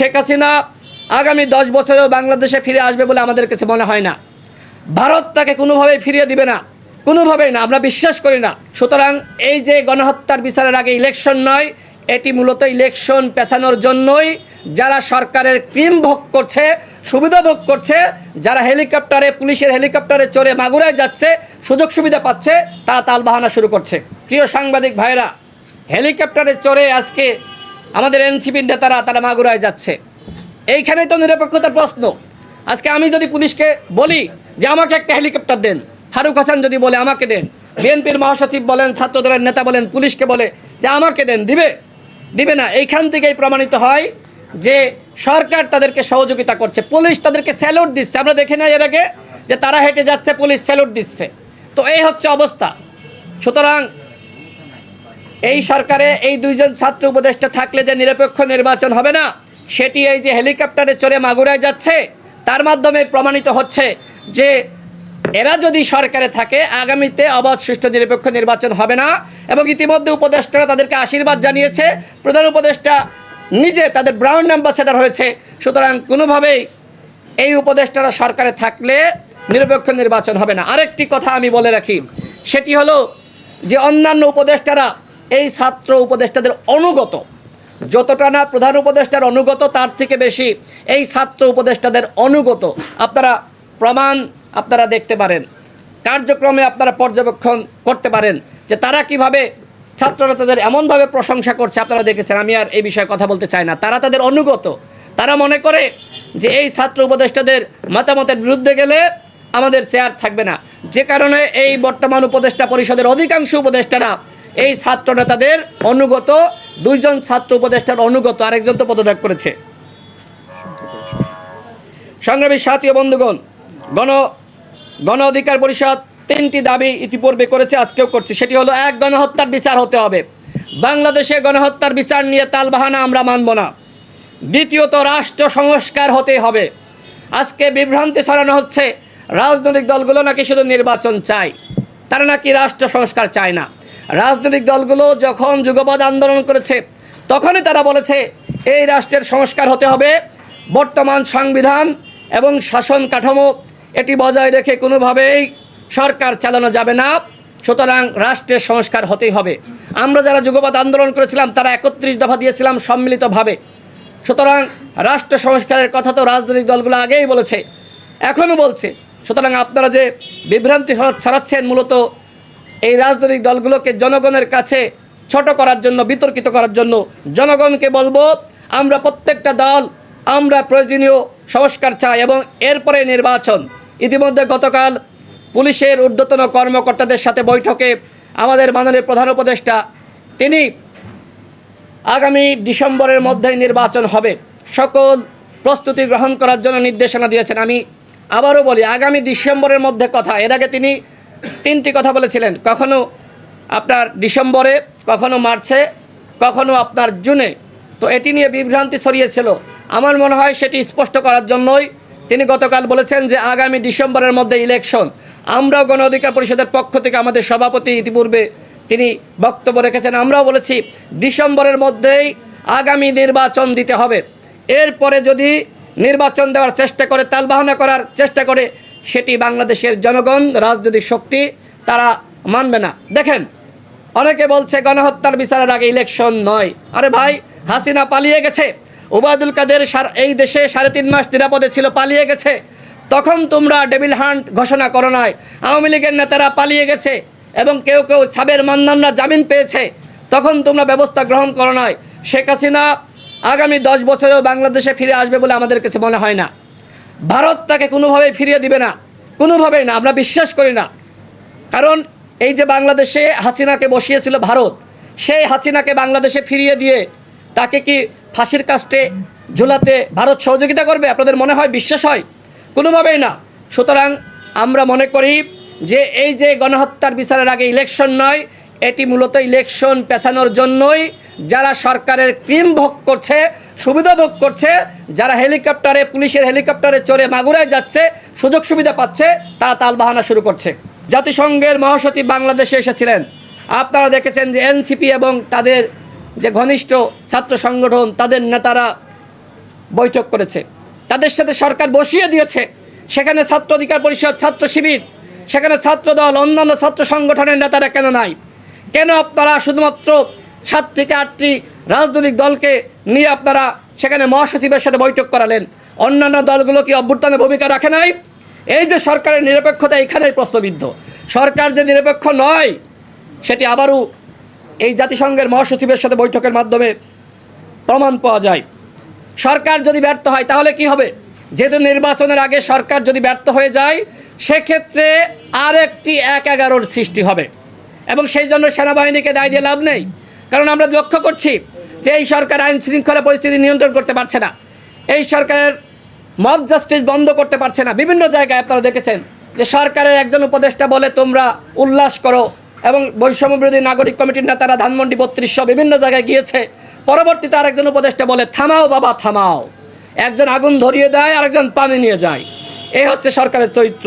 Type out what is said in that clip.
শেখ হাসিনা আগামী দশ বছরেও বাংলাদেশে ফিরে আসবে বলে আমাদের কাছে মনে হয় না। ভারত তাকে কোনোভাবেই ফিরিয়ে দিবে না, কোনোভাবেই না, আমরা বিশ্বাস করি না। সুতরাং এই যে গণহত্যার বিচারের আগে ইলেকশন নয়, এটি মূলত ইলেকশন পেছানোর জন্যই যারা সরকারের ক্রিম ভোগ করছে, সুবিধা ভোগ করছে, যারা হেলিকপ্টারে, পুলিশের হেলিকপ্টারে চড়ে মাগুরায় যাচ্ছে, সুযোগ সুবিধা পাচ্ছে, তারা তালবাহানা শুরু করছে। প্রিয় সাংবাদিক ভাইরা হেলিকপ্টারে চড়ে আজকে আমাদের এনসিপির নেতারা তারা মাগুরায় যাচ্ছে। এইখানেই তো নিরপেক্ষতার প্রশ্ন। আজকে আমি যদি পুলিশকে বলি যে আমাকে একটা হেলিকপ্টার দেন, ফারুক হাসান যদি বলে আমাকে দেন, বিএনপির মহাসচিব বলেন, ছাত্রদলের নেতা বলেন, পুলিশকে বলে যে আমাকে দেন, দিবে? দিবে না। এইখান থেকেই প্রমাণিত হয় যে সরকার তাদেরকে সহযোগিতা করছে। পুলিশ তাদেরকে স্যালুট দিচ্ছে। আমরা দেখে নাই এর আগে যে তারা হেঁটে যাচ্ছে, পুলিশ স্যালুট দিচ্ছে। তো এই হচ্ছে অবস্থা। সুতরাং এই সরকারে এই দুইজন ছাত্র উপদেষ্টা থাকলে যে নিরপেক্ষ নির্বাচন হবে না, সেটি এই যে হেলিকপ্টারে চড়ে মাগুরায় যাচ্ছে, তার মাধ্যমে প্রমাণিত হচ্ছে যে এরা যদি সরকারে থাকে, আগামীতে অবাধ, সুষ্ঠু, নিরপেক্ষ নির্বাচন হবে না এবং ইতিমধ্যে উপদেষ্টারা তাদেরকে আশীর্বাদ জানিয়েছে। প্রধান উপদেষ্টা নিজে তাদের ব্রাউন অ্যাম্বাসেডার হয়েছে। সুতরাং কোনোভাবেই এই উপদেষ্টারা সরকারে থাকলে নিরপেক্ষ নির্বাচন হবে না। আরেকটি কথা আমি বলে রাখি, সেটি হলো যে অন্যান্য উপদেষ্টারা এই ছাত্র উপদেষ্টাদের অনুগত। যতটা না প্রধান উপদেষ্টার অনুগত, তার থেকে বেশি এই ছাত্র উপদেষ্টাদের অনুগত। আপনারা প্রমাণ আপনারা দেখতে পারেন। কার্যক্রমে আপনারা পর্যবেক্ষণ করতে পারেন যে তারা কীভাবে ছাত্ররা তাদের এমনভাবে প্রশংসা করছে। আপনারা দেখেছেন, আমি আর এই বিষয়ে কথা বলতে চাই না। তারা তাদের অনুগত। তারা মনে করে যে এই ছাত্র উপদেষ্টাদের মতামতের বিরুদ্ধে গেলে আমাদের চেয়ার থাকবে না। যে কারণে এই বর্তমান উপদেষ্টা পরিষদের অধিকাংশ উপদেষ্টারা এই ছাত্র নেতাদের অনুগত, দুইজন ছাত্র উপদেষ্টার অনুগত, আরেকজন তো পদত্যাগ করেছে। সংগ্রামী সাথী বন্ধুগণ, গণ গণ অধিকার পরিষদ তিনটি দাবি ইতিপূর্বে করেছে, আজকেও করছে। সেটি হলো, এক, গণহত্যার বিচার হতে হবে। বাংলাদেশে গণহত্যার বিচার নিয়ে তালবাহানা আমরা মানব না। দ্বিতীয়ত, রাষ্ট্র সংস্কার হতে হবে। আজকে বিভ্রান্তি ছড়ানো হচ্ছে, রাজনৈতিক দলগুলো নাকি শুধু নির্বাচন চায়, তারা নাকি রাষ্ট্র সংস্কার চায় না। রাজনৈতিক দলগুলো যখন যুগপৎ আন্দোলন করেছে, তখনই তারা বলেছে, এই রাষ্ট্রের সংস্কার হতে হবে, বর্তমান সংবিধান এবং শাসন কাঠামো এটি বজায় রেখে কোনোভাবেই সরকার চালানো যাবে না, সুতরাং রাষ্ট্রের সংস্কার হতেই হবে। আমরা যারা যুগপৎ আন্দোলন করেছিলাম, তারা একত্রিশ দফা দিয়েছিলাম সম্মিলিতভাবে। সুতরাং রাষ্ট্র সংস্কারের কথা তো রাজনৈতিক দলগুলো আগেই বলেছে, এখনও বলছে। সুতরাং আপনারা যে বিভ্রান্তি ছড়া- ছড়াচ্ছেন মূলত এই রাজনৈতিক দলগুলোকে জনগণের কাছে ছোট করার জন্য, বিতর্কিত করার জন্য জনগণকে বলব, আমরা প্রত্যেকটা দল, আমরা প্রয়োজনীয় সংস্কার চাই এবং এরপরে নির্বাচন। ইতিমধ্যে গতকাল পুলিশের ঊর্ধ্বতন কর্মকর্তাদের সাথে বৈঠকে আমাদের মাননীয় প্রধান উপদেষ্টা, তিনি আগামী ডিসেম্বরের মধ্যেই নির্বাচন হবে। সকল প্রস্তুতি গ্রহণ করার জন্য নির্দেশনা দিয়েছেন। আমি আবারও বলি, আগামী ডিসেম্বরের মধ্যে কথা, এর আগে তিনি তিনটি কথা বলেছিলেন। কখনো আপনার ডিসেম্বরে, কখনো মার্চে, কখনো আপনার জুনে। তো এটি নিয়ে বিভ্রান্তি ছড়িয়েছিল। আমার মনে হয় সেটি স্পষ্ট করার জন্যই তিনি গতকাল বলেছেন যে আগামী ডিসেম্বরের মধ্যে ইলেকশন। আমরাও গণ অধিকার পরিষদের পক্ষ থেকে আমাদের সভাপতি ইতিপূর্বে তিনি বক্তব্য রেখেছেন। আমরাও বলেছি, ডিসেম্বরের মধ্যেই আগামী নির্বাচন দিতে হবে। এরপরে যদি নির্বাচন দেওয়ার চেষ্টা করে, তালবাহনা করার চেষ্টা করে সেটি বাংলাদেশের জনগণ, রাজনৈতিক শক্তি, তারা মানবে না। দেখেন, অনেকে বলছে গণহত্যার বিচারের আগে ইলেকশন নয়। আরে ভাই, হাসিনা পালিয়ে গেছে। ওবায়দুল কাদের এই দেশে সাড়ে তিন মাস নিরাপদে ছিল, পালিয়ে গেছে। তখন তোমরা ডেভিল হান্ট ঘোষণা করো নয় আওয়ামী লীগের নেতারা পালিয়ে গেছে এবং কেউ কেউ সাবের মান্নানরা জামিন পেয়েছে। তখন তোমরা ব্যবস্থা গ্রহণ করো নয় শেখ হাসিনা আগামী দশ বছরেও বাংলাদেশে ফিরে আসবে বলে আমাদের কাছে মনে হয় না। ভারত তাকে কোনোভাবেই ফিরিয়ে দিবে না। কোনোভাবেই না, আমরা বিশ্বাস করি না। কারণ এই যে বাংলাদেশে হাসিনাকে বসিয়েছিল ভারত, সেই হাসিনাকে বাংলাদেশে ফিরিয়ে দিয়ে তাকে কি ফাঁসির কাস্টে ঝুলাতে ভারত সহযোগিতা করবে? আপনাদের মনে হয়, বিশ্বাস হয়? কোনোভাবেই না। সুতরাং আমরা মনে করি যে এই যে গণহত্যার বিচারের আগে ইলেকশন নয়, এটি মূলত ইলেকশন পেছানোর জন্যই যারা সরকারের ক্রিম ভোগ করছে সুবিধা ভোগ করছে, যারা হেলিকপ্টারে, পুলিশের হেলিকপ্টারে চড়ে মাগুরায় যাচ্ছে, সুযোগ সুবিধা পাচ্ছে, তারা তালবাহানা শুরু করছে। জাতিসংঘের মহাসচিব বাংলাদেশে এসেছিলেন। আপনারা দেখেছেন যে এনসিপি এবং তাদের যে ঘনিষ্ঠ ছাত্র সংগঠন, তাদের নেতারা বৈঠক করেছে। তাদের সাথে সরকার বসিয়ে দিয়েছে। সেখানে ছাত্র অধিকার পরিষদ, ছাত্র শিবির, সেখানে ছাত্র দল, অন্যান্য ছাত্র সংগঠনের নেতারা কেন নাই? কেন আপনারা শুধুমাত্র সাত থেকে আটটি রাজনৈতিক দলকে নিয়ে আপনারা সেখানে মহাসচিবের সাথে বৈঠক করালেন। অন্যান্য দলগুলো কি অভ্যুত্থানে ভূমিকা রাখে নাই? এই যে সরকারের নিরপেক্ষতা এখানেই প্রশ্নবিদ্ধ। সরকার যে নিরপেক্ষ নয়, সেটি আবারও এই জাতিসংঘের মহাসচিবের সাথে বৈঠকের মাধ্যমে প্রমাণ পাওয়া যায়। সরকার যদি ব্যর্থ হয়, তাহলে কি হবে? যেহেতু নির্বাচনের আগে সরকার যদি ব্যর্থ হয়ে যায়, সেক্ষেত্রে আর একটি এক এগারোর সৃষ্টি হবে। এবং সেই জন্য সেনাবাহিনীকে দায় দিয়ে লাভ নেই। কারণ আমরা লক্ষ্য করছি যে এই সরকার আইন শৃঙ্খলা পরিস্থিতি নিয়ন্ত্রণ করতে পারছে না, এই সরকারের মব জাস্টিস বন্ধ করতে পারছে না, বিভিন্ন জায়গায় আপনারা দেখেছেন যে সরকারের একজন উপদেষ্টা বলে তোমরা উল্লাস করো এবং বৈষম্য বিরোধী নাগরিক কমিটির নেতারা ধানমন্ডি বত্রিশশো বিভিন্ন জায়গায় গিয়েছে। পরবর্তীতে আরেকজন উপদেষ্টা বলে, থামাও বাবা, থামাও। একজন আগুন ধরিয়ে দেয়, আরেকজন পানি নিয়ে যায়। এই হচ্ছে সরকারের চরিত্র।